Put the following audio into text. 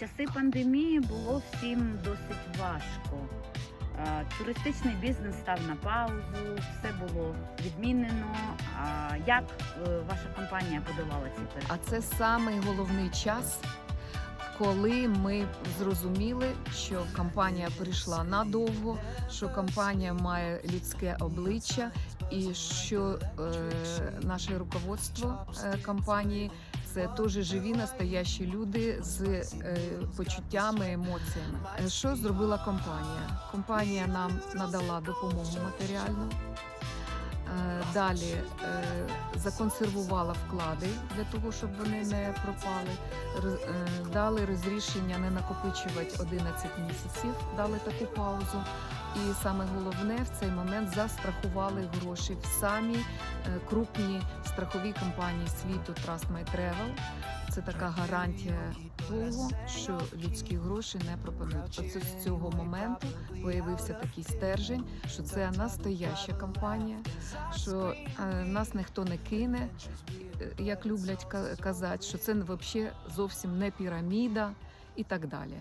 Часи пандемії було всім досить важко. Е, Туристичний бізнес став на паузу, все було відмінено. А як е, ваша компанія подолала ці перші? А це самий головний час, коли ми зрозуміли, що компанія перейшла надовго, що компанія має людське обличчя, і що е, наше руководство е, компанії це теж живі настоящі люди з е, почуттями, емоціями. Е, Що зробила компанія? Компанія нам надала допомогу матеріальну. Е, Далі законсервувала вклади для того, щоб вони не пропали. Дали розрішення не накопичувати 11 місяців, дали таку паузу. І саме головне в цей момент застрахували гроші в самі крупні страхові компанії світу Trust My Travel. Це така гарантія того, що людські гроші не пропадуть. Оце з цього моменту появився такий стержень, що це настояща компанія, що е, нас ніхто не кине, е, як люблять ка- казати, що це взагалі зовсім не піраміда і так далі.